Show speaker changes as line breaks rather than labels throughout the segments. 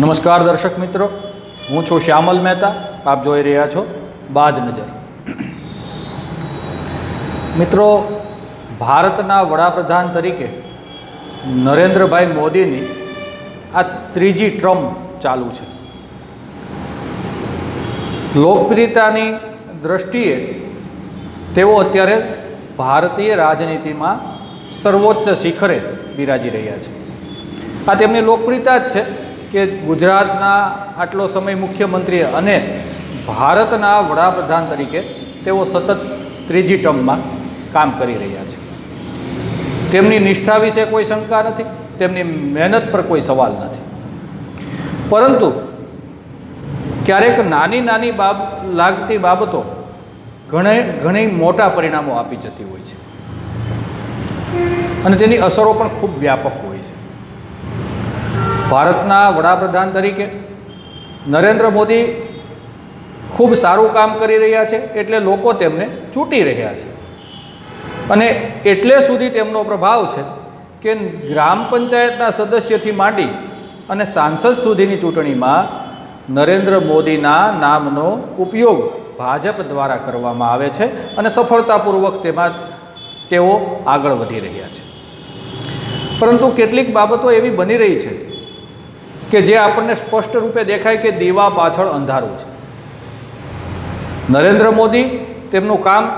નમસ્કાર દર્શક મિત્રો. હું છું શ્યામલ મહેતા. આપ જોઈ રહ્યા છો બાજ નજર. મિત્રો, ભારતના વડાપ્રધાન તરીકે નરેન્દ્રભાઈ મોદીની આ ત્રીજી ટ્રમ ચાલુ છે. લોકપ્રિયતાની દ્રષ્ટિએ તેઓ અત્યારે ભારતીય રાજનીતિમાં સર્વોચ્ચ શિખરે બિરાજી રહ્યા છે. આ તેમની લોકપ્રિયતા જ છે. કે ગુજરાતના આટલો સમય મુખ્યમંત્રી અને ભારતના વડાપ્રધાન તરીકે તેઓ સતત ત્રીજી ટર્મમાં કામ કરી રહ્યા છે. તેમની નિષ્ઠા વિશે કોઈ શંકા નથી, તેમની મહેનત પર કોઈ સવાલ નથી. પરંતુ ક્યારેક નાની નાની બાબ લાગતી બાબતો ઘણે ઘણી મોટા પરિણામો આપી જતી હોય છે. અને તેની અસરો પણ ખૂબ વ્યાપક હોય ભારતના વડાપ્રધાન તરીકે નરેન્દ્ર મોદી ખૂબ સારું કામ કરી રહ્યા છે, એટલે લોકો તેમને ચૂંટી રહ્યા છે. અને એટલે સુધી તેમનો પ્રભાવ છે કે ગ્રામ પંચાયતના સદસ્યથી માંડી અને સાંસદ સુધીની ચૂંટણીમાં નરેન્દ્ર મોદીના નામનો ઉપયોગ ભાજપ દ્વારા કરવામાં આવે છે અને સફળતાપૂર્વક તેમાં તેઓ આગળ વધી રહ્યા છે. પરંતુ કેટલીક બાબતો એવી બની રહી છે કે જે આપણને સ્પષ્ટ રૂપે દેખાય કે દીવા પાછળ અંધારું છે. નરેન્દ્ર મોદી તેમનું કામ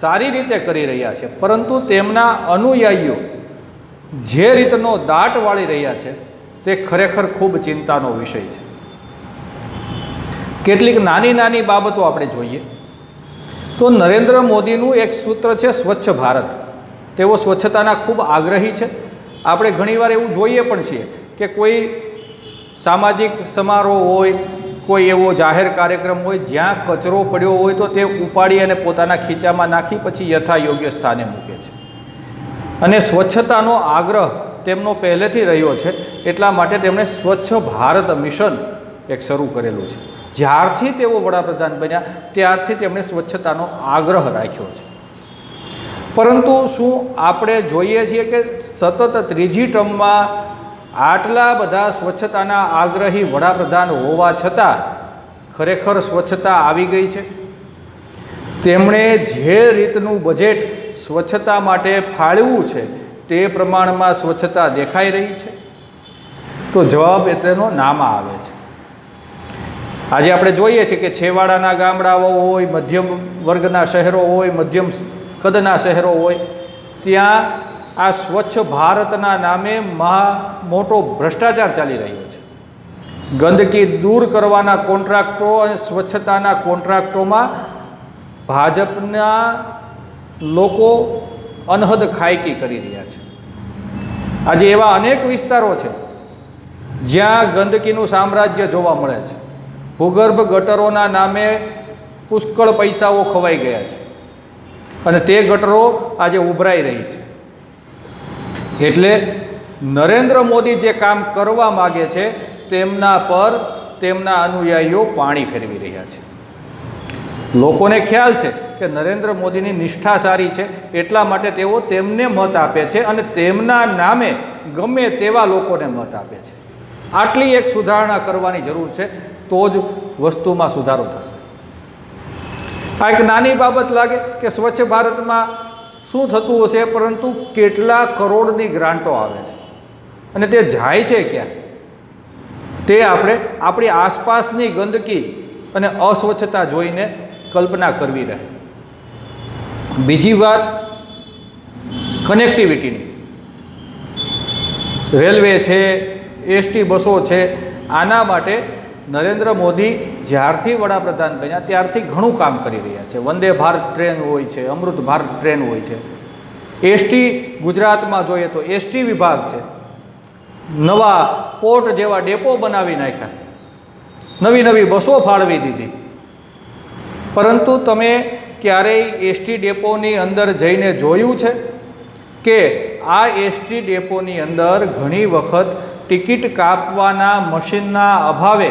સારી રીતે કરી રહ્યા છે, પરંતુ તેમના અનુયાયીઓ જે રીતનો દાટ વાળી રહ્યા છે, તે ખરેખર ખૂબ ચિંતાનો વિષય છે. કેટલીક નાની નાની બાબતો આપણે જોઈએ. તો નરેન્દ્ર મોદીનું એક સૂત્ર છે, સ્વચ્છ ભારત. તેઓ સ્વચ્છતાના ખૂબ આગ્રહી છે. આપણે ઘણીવાર એવું જોઈએ પણ છીએ કે કોઈ સામાજિક સમારોહ હોય, કોઈ એવો જાહેર કાર્યક્રમ હોય, જ્યાં કચરો પડ્યો હોય તો તે ઉપાડી અને પોતાના ખીચામાં નાખી પછી યથા યોગ્ય સ્થાને મૂકે છે. અને સ્વચ્છતાનો આગ્રહ તેમનો પહેલેથી રહ્યો છે, એટલા માટે તેમણે સ્વચ્છ ભારત મિશન એક શરૂ કરેલું છે. જ્યારથી તેઓ વડાપ્રધાન બન્યા, ત્યારથી તેમણે સ્વચ્છતાનો આગ્રહ રાખ્યો છે. પરંતુ શું આપણે જોઈએ છીએ કે સતત ત્રીજી ટર્મમાં આટલા બધા સ્વચ્છતાના આગ્રહી વડાપ્રધાન હોવા છતાં ખરેખર સ્વચ્છતા આવી ગઈ છે? તેમણે જે રીતનું બજેટ સ્વચ્છતા માટે ફાળવ્યું છે તે પ્રમાણમાં સ્વચ્છતા દેખાઈ રહી છે? તો જવાબ એ તેનો નામાં આવે છે. આજે આપણે જોઈએ છીએ કે છેવાડાના ગામડાઓ હોય, મધ્યમ વર્ગના શહેરો હોય, મધ્યમ કદના શહેરો હોય, ત્યાં આ સ્વચ્છ ભારતના નામે મહા મોટો ભ્રષ્ટાચાર ચાલી રહ્યો છે. ગંદકી દૂર કરવાના કોન્ટ્રાક્ટો અને સ્વચ્છતાના કોન્ટ્રાક્ટોમાં ભાજપના લોકો અનહદ ખાયકી કરી રહ્યા છે. આજે એવા અનેક વિસ્તારો છે જ્યાં ગંદકીનું સામ્રાજ્ય જોવા મળે છે. ભૂગર્ભ ગટરોના નામે પુષ્કળ પૈસાઓ ખવાઈ ગયા છે. અને તે ગટરો આજે ઉભરાઈ રહી છે. એટલે નરેન્દ્ર મોદી જે કામ કરવા માગે છે, તેમના પર તેમના અનુયાયીઓ પાણી ફેરવી રહ્યા છે. લોકોને ખ્યાલ છે કે નરેન્દ્ર મોદીની નિષ્ઠા સારી છે, એટલા માટે તેઓ તેમને મત આપે છે અને તેમના નામે ગમે તેવા લોકોને મત આપે છે. આટલી એક સુધારણા કરવાની જરૂર છે, તો જ વસ્તુમાં સુધારો થશે. આ એક નાની બાબત લાગે કે સ્વચ્છ ભારતમાં શું થતું હશે? પરંતુ કેટલા કરોડની ગ્રાન્ટો આવે છે. અને તે જાય છે ક્યાં? તે આપણે આપણી આસપાસની ગંદકી અને અસ્વચ્છતા જોઈને કલ્પના કરવી રહે. બીજી વાત કનેક્ટિવિટીની રેલવે છે, એસટી બસો છે, આના માટે નરેન્દ્ર મોદી જ્યારથી વડાપ્રધાન બન્યા, ત્યારથી ઘણું કામ કરી રહ્યા છે. વંદે ભારત ટ્રેન હોય છે, અમૃત ભારત ટ્રેન હોય છે. એસટી ગુજરાતમાં જોઈએ તો એસટી વિભાગ છે. નવા પોર્ટ જેવા ડેપો બનાવી નાખ્યા. નવી નવી બસો ફાળવી દીધી. પરંતુ તમે ક્યારેય એસટી ડેપોની અંદર જઈને જોયું છે કે આ એસટી ડેપોની અંદર ઘણી વખત ટિકિટ કાપવાના મશીનના અભાવે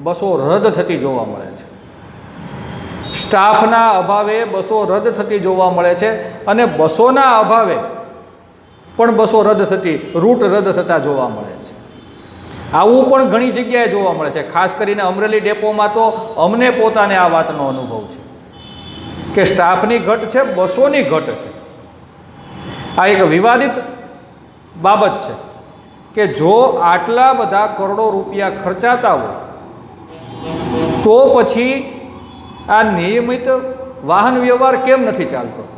બસો રદ થતી જોવા મળે છે. સ્ટાફના અભાવે બસો રદ થતી જોવા મળે છે અને બસોના અભાવે પણ બસો રદ થતી, રૂટ રદ થતા જોવા મળે છે. આવું પણ ઘણી જગ્યાએ જોવા મળે છે. ખાસ કરીને અમરેલી ડેપોમાં તો અમને પોતાને આ વાતનો અનુભવ છે કે સ્ટાફની ઘટ છે, બસોની ઘટ છે. આ એક વિવાદિત બાબત છે કે જો આટલા બધા કરોડો રૂપિયા ખર્ચાતા હોય તો પછી આ નિયમિત વાહન વ્યવહાર કેમ નથી ચાલતો?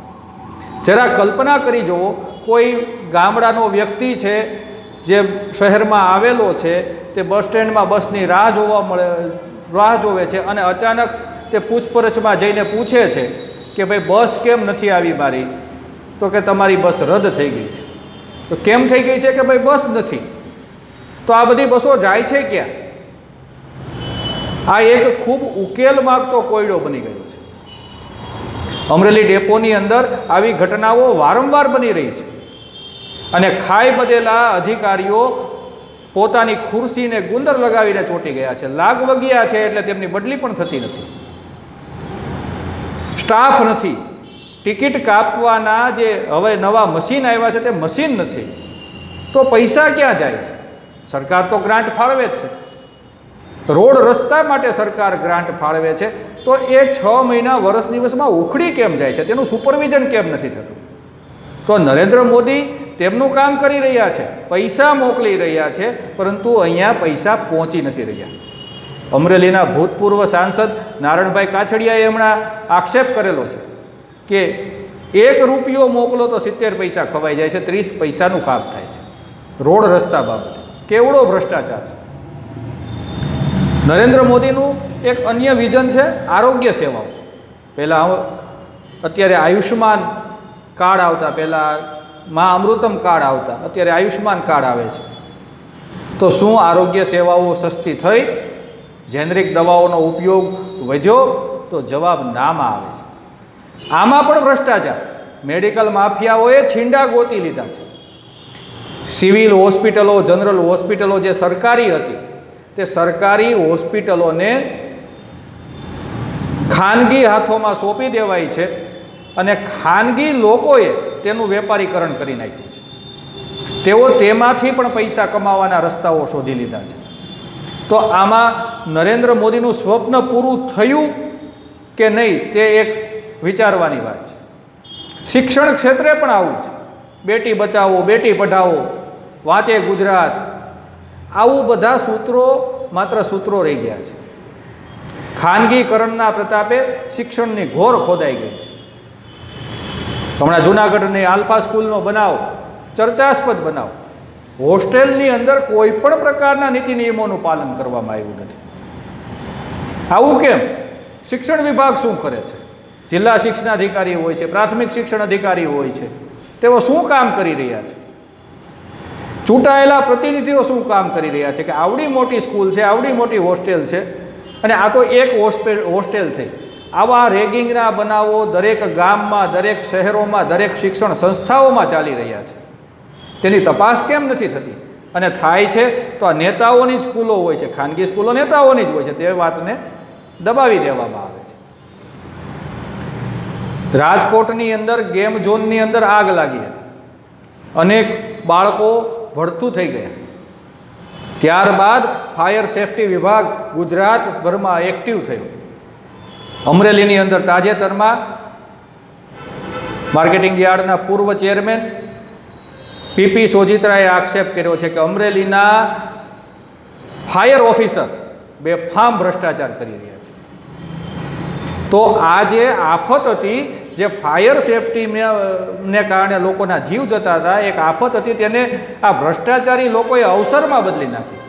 જરા કલ્પના કરી જુઓ, કોઈ ગામડાનો વ્યક્તિ છે, જે શહેરમાં આવેલો છે, તે બસ સ્ટેન્ડમાં બસની રાહ જોવા મળે, રાહ જોવે છે અને અચાનક તે પૂછપરછમાં જઈને પૂછે છે કે ભાઈ, બસ કેમ નથી આવી મારી? તો કે, તમારી બસ રદ થઈ ગઈ છે. તો કેમ થઈ ગઈ છે કે, ભાઈ, બસ નથી? તો આ બધી બસો જાય છે ક્યાં? આ એક ખૂબ ઉકેલ માગતો કોયડો બની ગયો છે. અમરેલી ડેપોની અંદર આવી ઘટનાઓ વારંવાર બની રહી છે. અને ખાઈ બધેલા અધિકારીઓ પોતાની ખુરશીને ગુંદર લગાવીને ચોંટી ગયા છે. લાગ વગ્યા છે એટલે તેમની બદલી પણ થતી નથી. સ્ટાફ નથી. ટિકિટ કાપવાના જે હવે નવા મશીન આવ્યા છે તે મશીન નથી. તો પૈસા ક્યાં જાય છે? સરકાર તો ગ્રાન્ટ ફાળવે જ છે. રોડ રસ્તા માટે સરકાર ગ્રાન્ટ ફાળવે છે, તો એ છ મહિના વર્ષ દિવસમાં ઉખડી કેમ જાય છે? તેનું સુપરવિઝન કેમ નથી થતું? તો નરેન્દ્ર મોદી તેમનું કામ કરી રહ્યા છે, પૈસા મોકલી રહ્યા છે, પરંતુ અહીંયા પૈસા પહોંચી નથી રહ્યા. અમરેલીના ભૂતપૂર્વ સાંસદ નારણભાઈ કાછડિયાએ હમણાં આક્ષેપ કરેલો છે કે એક રૂપિયો મોકલો તો સિત્તેર પૈસા ખવાઈ જાય છે, ત્રીસ પૈસાનું કામ થાય છે. રોડ રસ્તા બાબતે કેવડો ભ્રષ્ટાચાર છે? નરેન્દ્ર મોદીનું એક અન્ય વિઝન છે આરોગ્ય સેવાઓ. પહેલાં અત્યારે આયુષ્માન કાર્ડ આવતા, પહેલાં મા અમૃતમ કાર્ડ આવતા, અત્યારે આયુષ્માન કાર્ડ આવે છે. તો શું આરોગ્ય સેવાઓ સસ્તી થઈ? જેનરિક દવાઓનો ઉપયોગ વધ્યો તો જવાબ નામાં આવે છે. આમાં પણ ભ્રષ્ટાચાર. મેડિકલ માફિયાઓએ છીંડા ગોતી લીધા છે. સિવિલ હોસ્પિટલો, જનરલ હોસ્પિટલો જે સરકારી હતી તે સરકારી હોસ્પિટલોને ખાનગી હાથોમાં સોંપી દેવાય છે અને ખાનગી લોકોએ તેનું વેપારીકરણ કરી નાખ્યું છે. તેઓ તેમાંથી પણ પૈસા કમાવાના રસ્તાઓ શોધી લીધા છે. તો આમાં નરેન્દ્ર મોદીનું સ્વપ્ન પૂરું થયું કે નહીં તે એક વિચારવાની વાત છે. શિક્ષણ ક્ષેત્રે પણ આવું છે. બેટી બચાવો, બેટી પઢાવો, વાંચે ગુજરાત આવું બધા સૂત્રો માત્ર સૂત્રો રહી ગયા છે. ખાનગીકરણના પ્રતાપે શિક્ષણની ઘોર ખોદાઈ ગઈ છે. હમણાં જૂનાગઢની આલ્ફા સ્કૂલનો બનાવ, ચર્ચાસ્પદ બનાવ. હોસ્ટેલની અંદર કોઈ પણ પ્રકારના નીતિ નિયમોનું પાલન કરવામાં આવ્યું નથી. આવું કેમ? શિક્ષણ વિભાગ શું કરે છે? જિલ્લા શિક્ષણાધિકારી હોય છે, પ્રાથમિક શિક્ષણ અધિકારી હોય છે, તેઓ શું કામ કરી રહ્યા છે? ચૂંટાયેલા પ્રતિનિધિઓ શું કામ કરી રહ્યા છે કે આવડી મોટી સ્કૂલ છે, આવડી મોટી હોસ્ટેલ છે અને આ તો એક હોસ્ટેલ હોસ્ટેલ થઈ. આવા રેગિંગના બનાવો દરેક ગામમાં, દરેક શહેરોમાં, દરેક શિક્ષણ સંસ્થાઓમાં ચાલી રહ્યા છે. તેની તપાસ કેમ નથી થતી? અને થાય છે તો આ નેતાઓની જ સ્કૂલો હોય છે, ખાનગી સ્કૂલો નેતાઓની જ હોય છે, તે વાતને દબાવી દેવામાં આવે છે. રાજકોટની અંદર, ગેમ ઝોનની અંદર આગ લાગી હતી. અનેક બાળકો ભડથું થઈ ગયા. ત્યારબાદ ફાયર સેફટી વિભાગ ગુજરાતભરમાં એક્ટિવ થયો. અમરેલીની અંદર તાજેતરમાં માર્કેટિંગ યાર્ડના પૂર્વ ચેરમેન પીપી સોજિત્રાએ આક્ષેપ કર્યો છે કે અમરેલીના ફાયર ઓફિસર બે ફામ ભ્રષ્ટાચાર કરી રહ્યા છે. તો આ જે આફત હતી જે ફાયર સેફટી ને કારણે લોકોના જીવ જતા હતા, એક આફત હતી તેને આ ભ્રષ્ટાચારી લોકોએ અવસરમાં બદલી નાખી.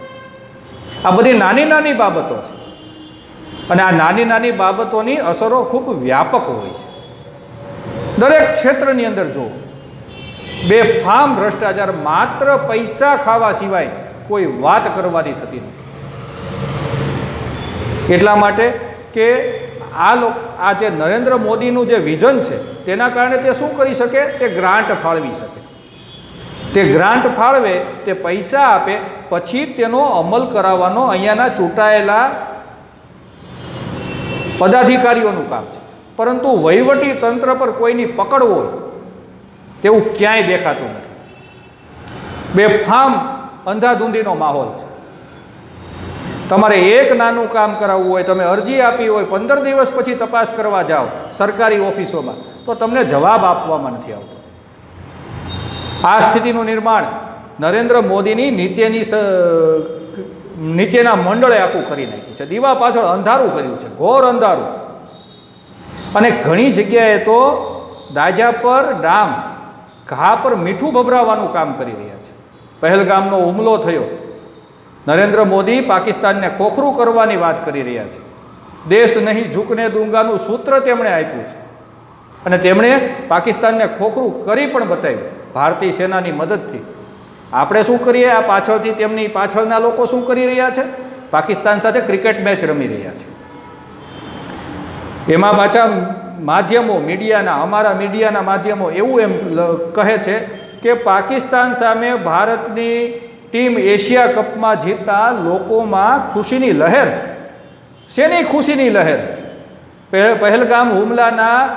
આ બધી નાની નાની બાબતો છે. અને આ નાની નાની બાબતોની અસરો ખૂબ વ્યાપક હોય છે. દરેક ક્ષેત્રની અંદર જુઓ. બે ફામ ભ્રષ્ટાચાર માત્ર પૈસા ખાવા સિવાય કોઈ વાત કરવાની થતી નથી. એટલા માટે કે આ લોક આ જે નરેન્દ્ર મોદીનું જે વિઝન છે, તેના કારણે તે શું કરી શકે? તે ગ્રાન્ટ ફાળવી શકે. તે ગ્રાન્ટ ફાળવે, તે પૈસા આપે, પછી તેનો અમલ કરાવવાનો અહીંયાના ચૂંટાયેલા પદાધિકારીઓનું કામ છે. પરંતુ વહીવટી તંત્ર પર કોઈની પકડ હોય, તેવું ક્યાંય દેખાતું નથી. બે ફામ અંધાધૂંધીનો માહોલ છે. તમારે એક નાનું કામ કરાવવું હોય, તમે અરજી આપી હોય, પંદર દિવસ પછી તપાસ કરવા જાઓ સરકારી ઓફિસોમાં, તો તમને જવાબ આપવામાં નથી આવતો. આ સ્થિતિનું નિર્માણ નરેન્દ્ર મોદીની નીચેની નીચેના મંડળે આખું કરી નાખ્યું છે. દીવા પાછળ અંધારું કર્યું છે, ઘોર અંધારું. અને ઘણી જગ્યાએ તો દાજા પર ડામ, ઘા પર મીઠું ભભરાવાનું કામ કરી રહ્યા છે. પહેલગામનો હુમલો થયો. નરેન્દ્ર મોદી પાકિસ્તાનને ખોખરું કરવાની વાત કરી રહ્યા છે. દેશ નહીં ઝૂકને દૂંગાનું સૂત્ર તેમણે આપ્યું છે. અને તેમણે પાકિસ્તાનને ખોખરું કરી પણ બતાવ્યું, ભારતીય સેનાની મદદથી. આપણે શું કરીએ? આ પાછળથી તેમની પાછળના લોકો શું કરી રહ્યા છે? પાકિસ્તાન સાથે ક્રિકેટ મેચ રમી રહ્યા છે. એમાં પાછા માધ્યમો, મીડિયાના, અમારા મીડિયાના માધ્યમો એવું એમ કહે છે કે પાકિસ્તાન સામે ભારતની ટીમ એશિયા કપમાં જીતતા લોકોમાં ખુશીની લહેર. શેની ખુશીની લહેર? પહે- પહેલગામ હુમલાના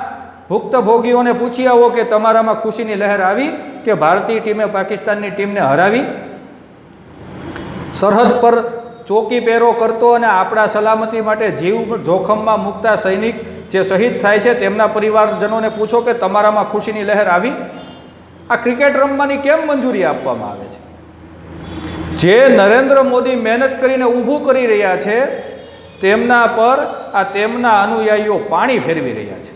ભુક્તભોગીઓને પૂછી આવો કે તમારામાં ખુશીની લહેર આવી કે ભારતીય ટીમે પાકિસ્તાનની ટીમને હરાવી? સરહદ પર ચોકી પહેરો કરતો અને આપણા સલામતી માટે જીવ જોખમમાં મૂકતા સૈનિક જે શહીદ થાય છે, તેમના પરિવારજનોને પૂછો કે તમારામાં ખુશીની લહેર આવી? આ ક્રિકેટ રમવાની કેમ મંજૂરી આપવામાં આવે છે? જે નરેન્દ્ર મોદી મહેનત કરીને ઊભું કરી રહ્યા છે, તેમના પર આ તેમના અનુયાયીઓ પાણી ફેરવી રહ્યા છે.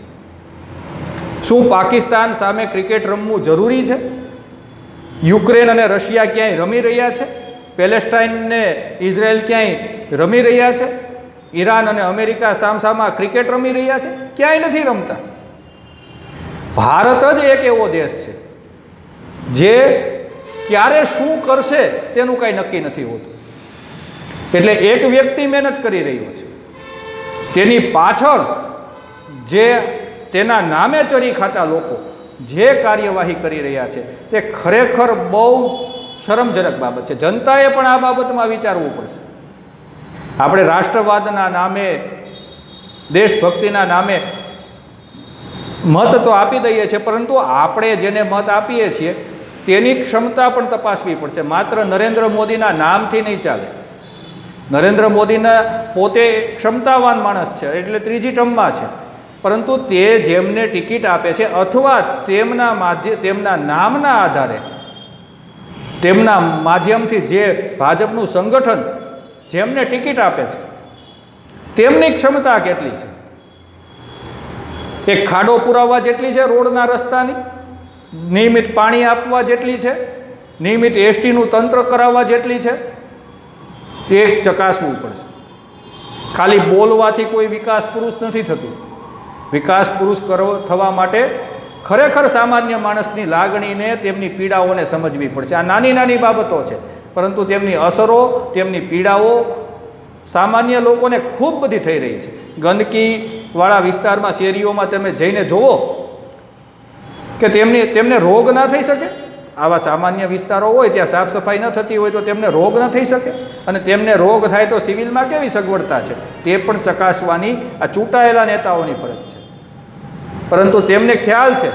શું પાકિસ્તાન સામે ક્રિકેટ રમવું જરૂરી છે? યુક્રેન અને રશિયા ક્યાંય રમી રહ્યા છે? પેલેસ્ટાઇનને ઇઝરાયલ ક્યાંય રમી રહ્યા છે? ઈરાન અને અમેરિકા સામસામા ક્રિકેટ રમી રહ્યા છે? ક્યાંય નથી રમતા. ભારત જ એક એવો દેશ છે, જે ક્યારે શું કરશે તેનું કાંઈ નક્કી નથી હોતું. એટલે એક વ્યક્તિ મહેનત કરી રહ્યો છે. તેની પાછળ જે તેના નામે ચરી ખાતા લોકો જે કાર્યવાહી કરી રહ્યા છે, તે ખરેખર બહુ શરમજનક બાબત છે. જનતાએ પણ આ બાબતમાં વિચારવું પડશે. આપણે રાષ્ટ્રવાદના નામે, દેશભક્તિના નામે મત તો આપી દઈએ છીએ, પરંતુ આપણે જેને મત આપીએ છીએ તેની ક્ષમતા પણ તપાસવી પડશે. માત્ર નરેન્દ્ર મોદીના નામથી નહીં ચાલે. નરેન્દ્ર મોદીના પોતે ક્ષમતાવાન માણસ છે, એટલે ત્રીજી ટર્મમાં છે. પરંતુ તે જેમને ટિકિટ આપે છે અથવા તેમના માધ્ય, તેમના નામના આધારે, તેમના માધ્યમથી જે ભાજપનું સંગઠન જેમને ટિકિટ આપે છે, તેમની ક્ષમતા કેટલી છે? એક ખાડો પુરાવવા જેટલી છે રોડના રસ્તાની? નિયમિત પાણી આપવા જેટલી છે, નિયમિત એસટીનું તંત્ર કરાવવા જેટલી છે, તે ચકાસવું પડશે. ખાલી બોલવાથી કોઈ વિકાસ પુરુષ નથી થતું. વિકાસ પુરુષ કરવો થવા માટે ખરેખર સામાન્ય માણસની લાગણીને તેમની પીડાઓને સમજવી પડશે. આ નાની નાની બાબતો છે, પરંતુ તેમની અસરો, તેમની પીડાઓ સામાન્ય લોકોને ખૂબ બધી થઈ રહી છે. ગંદકીવાળા વિસ્તારમાં શેરીઓમાં તમે જઈને જુઓ કે તેમની તેમને રોગ ના થઈ શકે? આવા સામાન્ય વિસ્તારો હોય ત્યાં સાફ સફાઈ ન થતી હોય તો તેમને રોગ ન થઈ શકે? અને તેમને રોગ થાય તો સિવિલમાં કેવી સગવડતા છે? તે પણ ચકાસવાની આ ચૂંટાયેલા નેતાઓની ફરજ છે. પરંતુ તેમને ખ્યાલ છે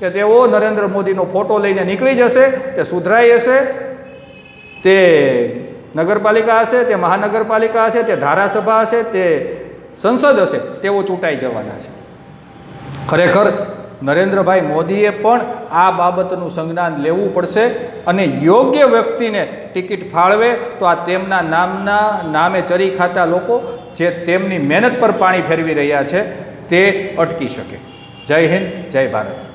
કે તેઓ નરેન્દ્ર મોદીનો ફોટો લઈને નીકળી જશે, તે સુધરાઈ હશે, તે નગરપાલિકા હશે, તે મહાનગરપાલિકા હશે, તે ધારાસભા હશે, તે સંસદ હશે, તેઓ ચૂંટાઈ જવાના છે. ખરેખર નરેન્દ્રભાઈ મોદીએ પણ આ બાબતનું સંજ્ઞાન લેવું પડશે અને યોગ્ય વ્યક્તિને ટિકિટ ફાળવે તો આ તેમના નામના નામે ચરી ખાતા લોકો જે તેમની મહેનત પર પાણી ફેરવી રહ્યા છે તે અટકી શકે. જય હિન્દ, જય ભારત.